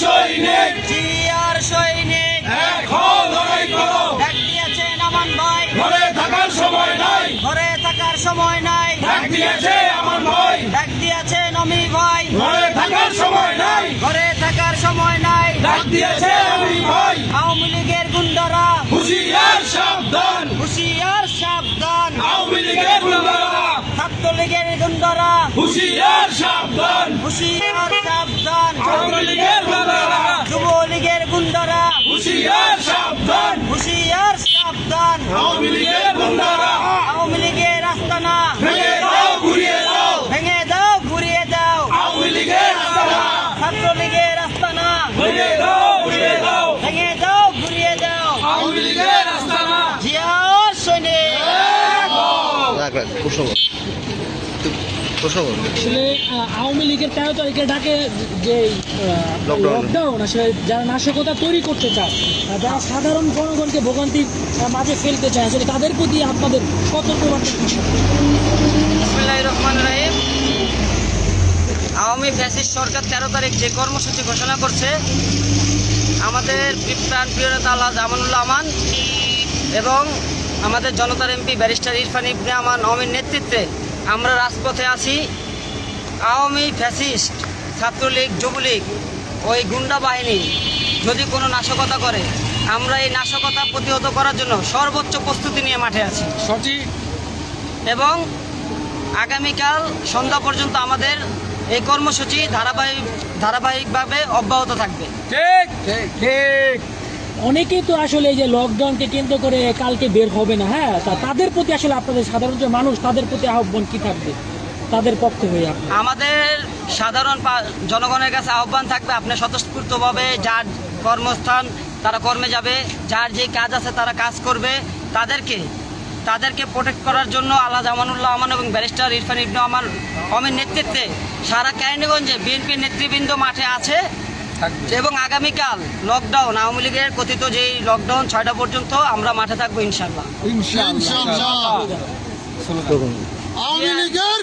সৈনিক। জিয়ার সৈনিক। এক হও লড়াই করো ডাক দিয়েছেন আমান ভাই। ঘরে থাকার সময় নাই। ঘরে থাকার সময় নাই। ডাক দিয়েছে আমার ভাই। ডাক দিয়েছেন অমি ভাই। ঘরে থাকার সময় নাই। ঘরে থাকার সময় নাই। ডাক দিয়েছে আমি ভাই। আওয়ামী লীগের গুন্ডারা। হুশিয়ার সাবধান। হুশিয়ার সাবধান। আওয়ামী লীগের গুন্ডারা। ছাত্রলীগের গুন্ডারা। হুশিয়ার সাবধান। হুশিয়ার সাবধান। আওয়ামী লীগের গুন্ডারা। হুশিয়ার সাবধান। হুশিয়ার সাবধান। আওয়ামী লীগের গুন্ডারা। আওয়ামী লীগের আস্তানা ভেঙে দাও ঘুরিয়ে দাও। ভেঙে দাও ঘুরিয়ে দাও। আওয়ামী লীগের আস্তানা ছাত্রলীগের আস্তানা ভেঙে দাও ঘুরিয়ে দাও। ভেঙে দাও ঘুরিয়ে দাও। আওয়ামী লীগের আস্তানা জিয়ার সৈনিক। রাখ রাখ আসলে আওয়ামী লীগের তেরো তারিখের ডাকে যে লকডাউন আসলে যারা নাশকতা তৈরি করতে চায় যারা সাধারণ জনগণকে ভোগান্তির আহ, মাঝে ফেলতে চায় আসলে তাদের প্রতি আপনাদের সতর্কবার্তা রহমান রাহিম। আওয়ামী ফ্যাসিস্ট সরকার তেরো তারিখ যে কর্মসূচি ঘোষণা করছে আমাদের প্রাণ প্রিয় নেতা আল্লাহ জামানুল্লাহ আমান এবং আমাদের জনতার এমপি ব্যারিস্টার ইরফান ইবনে আমান আওয়ামীর নেতৃত্বে আমরা রাজপথে আছি। আওয়ামী ফ্যাসিস্ট ছাত্রলীগ যুবলীগ ওই গুন্ডা বাহিনী যদি কোনো নাশকতা করে আমরা এই নাশকতা প্রতিহত করার জন্য সর্বোচ্চ প্রস্তুতি নিয়ে মাঠে আছি। সঠিক। এবং আগামীকাল সন্ধ্যা পর্যন্ত আমাদের এই কর্মসূচি ধারাবাহিক ধারাবাহিকভাবে অব্যাহত থাকবে। ঠিক। ঠিক। ঠিক। অনেকেই তো আসলে এই যে লকডাউনকে কেন্দ্র করে কালকে বের হবে না হ্যাঁ? তা তাদের প্রতি আসলে আপনাদের সাধারণ যে মানুষ, তাদের প্রতি আহ্বান কি থাকবে? তাদের পক্ষে হয়ে আমাদের সাধারণ জনগণের কাছে আহ্বান থাকবে, আপনি স্বতঃস্ফূর্তভাবে যার কর্মস্থান তারা কর্মে যাবে, যার যে কাজ আছে তারা কাজ করবে, তাদেরকে তাদেরকে প্রোটেক্ট করার জন্য আল্লাহ জামানুল্লাহ আমান এবং ব্যারিস্টার ইরফান ইবনু আমার অমের নেতৃত্বে সারা ক্যারিনগঞ্জে বিএনপির নেতৃবৃন্দ মাঠে আছে। এবং আগামীকাল লকডাউন আওয়ামী লীগের কথিত যেই লকডাউন ছয়টা পর্যন্ত আমরা মাঠে থাকব ইনশাল্লাহ ইনশাল্লাহ আওয়ামী লীগের